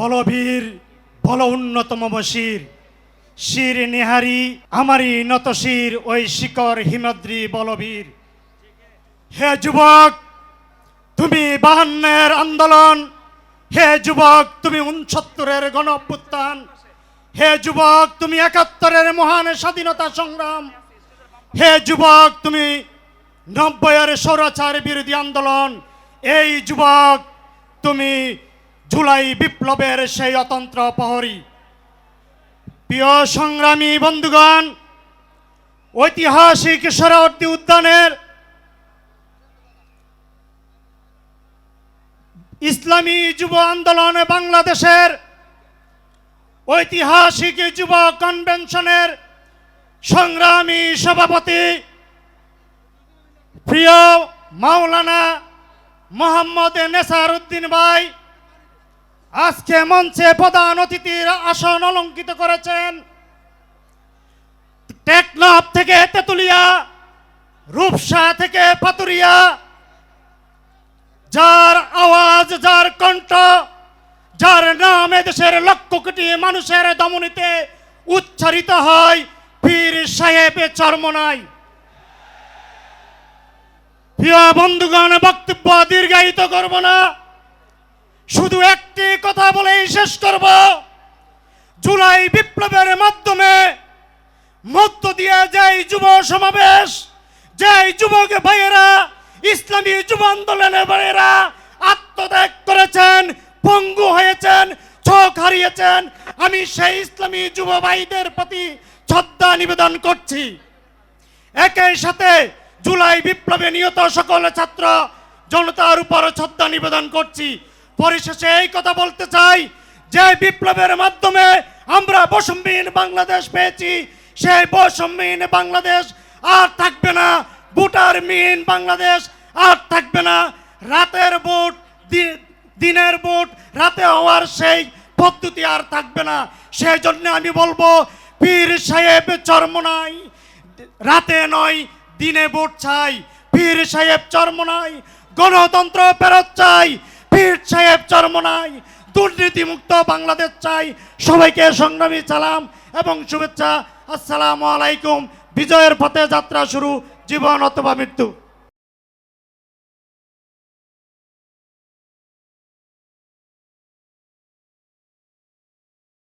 বলবীর, বল উন্নতম বশির। শির নিহারি, আমারই নত শির, ওই শিকর হিমদ্রি বলবীর। হে যুবক, তুমি বাহান্নের আন্দোলন। হে যুবক, তুমি উনসত্তরের গণ অভ্যুত্থান হে যুবক, তুমি একাত্তরের মহান স্বাধীনতা সংগ্রাম। হে যুবক, তুমি নব্বইয়ের স্বৈরাচার বিরোধী আন্দোলন। এই যুবক, তুমি জুলাই বিপ্লবের সেই অতন্ত্র প্রহরী। প্রিয় সংগ্রামী বন্ধুগণ, ঐতিহাসিক সরাবর্তী উদ্যানের ইসলামী যুব আন্দোলন বাংলাদেশের ঐতিহাসিক যুব কনভেনশনের সংগ্রামী সভাপতি প্রিয় মাওলানা মোহাম্মদ নেসার উদ্দিন ভাই আজকে মঞ্চে প্রধান অতিথির আসন অলঙ্কিত করেছেন। টেকনাফ থেকে তেতুলিয়া, রূপসা থেকে পাতুরিয়া, যার আওয়াজ, যার কণ্ঠ, যার নাম দেশের লক্ষ কোটি মানুষের দমনীতে উচ্চারিত হয়, পীর সাহেব চর্মনাই। প্রিয় বন্ধুগণ, বক্তব্য দীর্ঘায়িত করব না। শুধু একটি কথা বলেই শেষ করব। জুলাই বিপ্লবের মাধ্যমে মধ্য দিয়ে যেই যুব সমাবেশ, যেই যুবক ভাইয়েরা, ইসলামী যুব আন্দোলনের ভাইয়েরা আত্মত্যাগ করেছেন, পঙ্গু হয়েছেন চোখ হারিয়েছেন, আমি সেই ইসলামী যুব ভাইদের প্রতি শ্রদ্ধা নিবেদন করছি। একই সাথে জুলাই বিপ্লবে নিহত সকল ছাত্র, জনতার উপর শ্রদ্ধা নিবেদন করছি। পরিশেষে এই কথা বলতে চাই, যে বিপ্লবের মাধ্যমে আমরা বৈষম্যহীন বাংলাদেশ পেয়েছি, সেই বৈষম্যহীন বাংলাদেশ আর থাকবে না। ভোটার মিন বাংলাদেশ আর থাকবে না। রাতের ভোট দিনের ভোট, রাতে হওয়ার সেই পদ্ধতি আর থাকবে না। সেই জন্য আমি বলব, পীর সাহেব চরমনাই রাতে নয়, দিনে ভোট চাই। পীর সাহেব চরমনাই গণতন্ত্র ফেরত চাই। পীর সাহেব চরমনাই দুর্নীতিমুক্ত বাংলাদেশ চাই। সবাইকে সংগ্রামী সালাম এবং শুভেচ্ছা। আসসালামু আলাইকুম। বিজয়ের পথে যাত্রা শুরু। জীবন অথবা মৃত্যু।